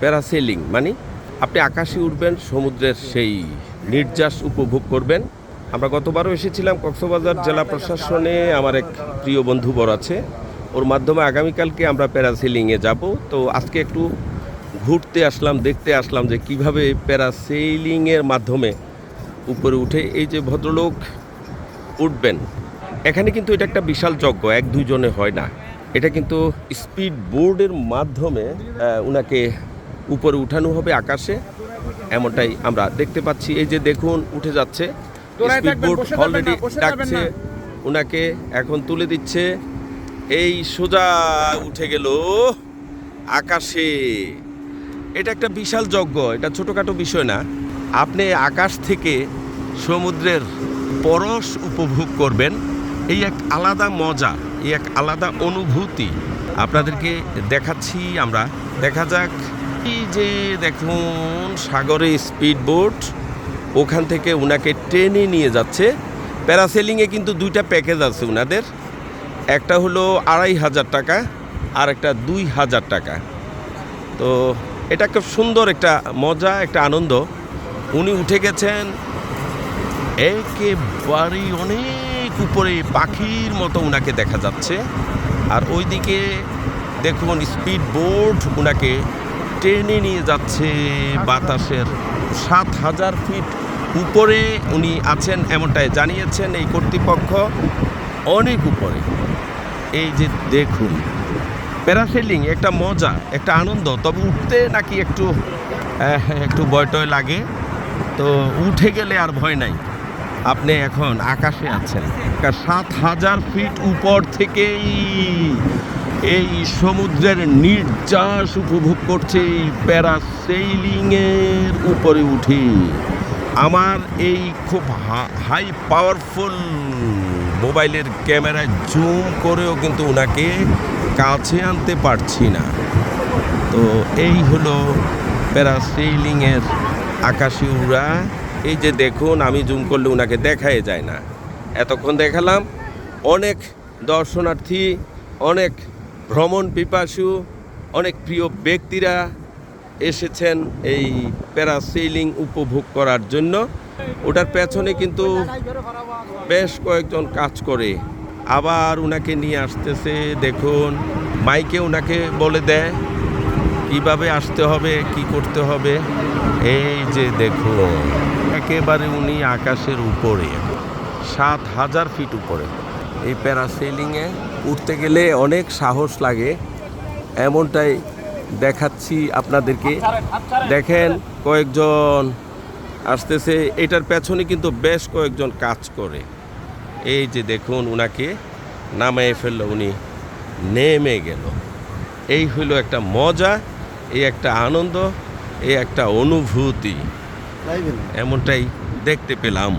Parasailing মানে আপনি আকাশে উঠবেন সমুদ্রের সেই নির্যাস উপভোগ করবেন। আমরা গতবারও এসেছিলাম কক্সবাজার জেলা প্রশাসনে, আমার এক প্রিয় বন্ধু বর আছে। ওর মাধ্যমে আগামীকালকে আমরা প্যারাসেলিংয়ে যাব। তো আজকে একটু ঘুরতে আসলাম, দেখতে আসলাম যে কীভাবে প্যারাসেলিংয়ের মাধ্যমে উপরে উঠে এই যে ভদ্রলোক উঠবেন। এখানে কিন্তু এটা একটা বিশাল যজ্ঞ, এক দুইজনে হয় না। এটা কিন্তু স্পিড বোর্ডের মাধ্যমে উনাকে উপরে উঠানো হবে আকাশে এমনটাই আমরা দেখতে পাচ্ছি। এই যে দেখুন উঠে যাচ্ছে। অলরেডি ডাকছে। না। উনাকে এখন তুলে দিচ্ছে। এই সোজা উঠে গেল আকাশে। এটা একটা বিশাল যজ্ঞ এটা ছোটোখাটো বিষয় না। আপনি আকাশ থেকে সমুদ্রের পরশ উপভোগ করবেন। এই এক আলাদা মজা এই এক আলাদা অনুভূতি আপনাদেরকে দেখাচ্ছি আমরা। দেখা যাক যে দেখুন, সাগরে স্পিড বোট ওখান থেকে ওনাকে ট্রেনে নিয়ে যাচ্ছে। প্যারাসেলিংয়ে কিন্তু দুইটা প্যাকেজ আছে ওনাদের একটা হলো আড়াই হাজার টাকা, আর একটা দুই হাজার টাকা। তো এটা খুব সুন্দর একটা মজা, একটা আনন্দ। উনি উঠে গেছেন, একেবারে অনেক উপরে পাখির মতো ওনাকে দেখা যাচ্ছে। আর ওইদিকে দেখুন স্পিড বোট উনাকে টেনে নিয়ে যাচ্ছে বাতাসের সাত হাজার ফিট উপরে উনি আছেন এমনটাই জানিয়েছেন এই কর্তৃপক্ষ। অনেক উপরে। এই যে দেখুন, প্যারাসেলিং একটা মজা, একটা আনন্দ। তবে উঠতে নাকি একটু একটু ভয়টয় লাগে। তো উঠে গেলে আর ভয় নাই। আপনি এখন আকাশে আছেন। সাত হাজার ফিট উপর থেকেই এই সমুদ্রের নির্যাস উপভোগ করছে এই প্যারাসেইলিংয়ের উপরে উঠে। আমার এই খুব হাই পাওয়ারফুল মোবাইলের ক্যামেরায় জুম করেও কিন্তু ওনাকে কাছে আনতে পারছি না। তো এই হলো প্যারাসেইলিংয়ের আকাশি উড়া। এই যে দেখুন, আমি জুম করলে ওনাকে দেখাই যায় না। এতক্ষণ দেখালাম, অনেক দর্শনার্থী, অনেক ভ্রমণ পিপাসু অনেক প্রিয় ব্যক্তিরা এসেছেন এই প্যারাসেইলিং উপভোগ করার জন্য। ওটার পেছনে কিন্তু বেশ কয়েকজন কাজ করে। আবার ওনাকে নিয়ে আসতেছে, দেখুন, মাইকে ওনাকে বলে দেয়, কীভাবে আসতে হবে, কি করতে হবে। এই যে দেখুন, একেবারে উনি আকাশের উপরে, সাত হাজার ফিট উপরে। এই প্যারাসেলিংয়ে উঠতে গেলে অনেক সাহস লাগে। এমনটাই দেখাচ্ছি আপনাদেরকে। দেখেন কয়েকজন আসতেছে এটার পেছনে কিন্তু বেশ কয়েকজন কাজ করে। এই যে দেখুন উনাকে নামায় ফেলল উনি নেমে গেল। এই হইল একটা মজা এই একটা আনন্দ এই একটা অনুভূতি। এমনটাই দেখতে পেলাম।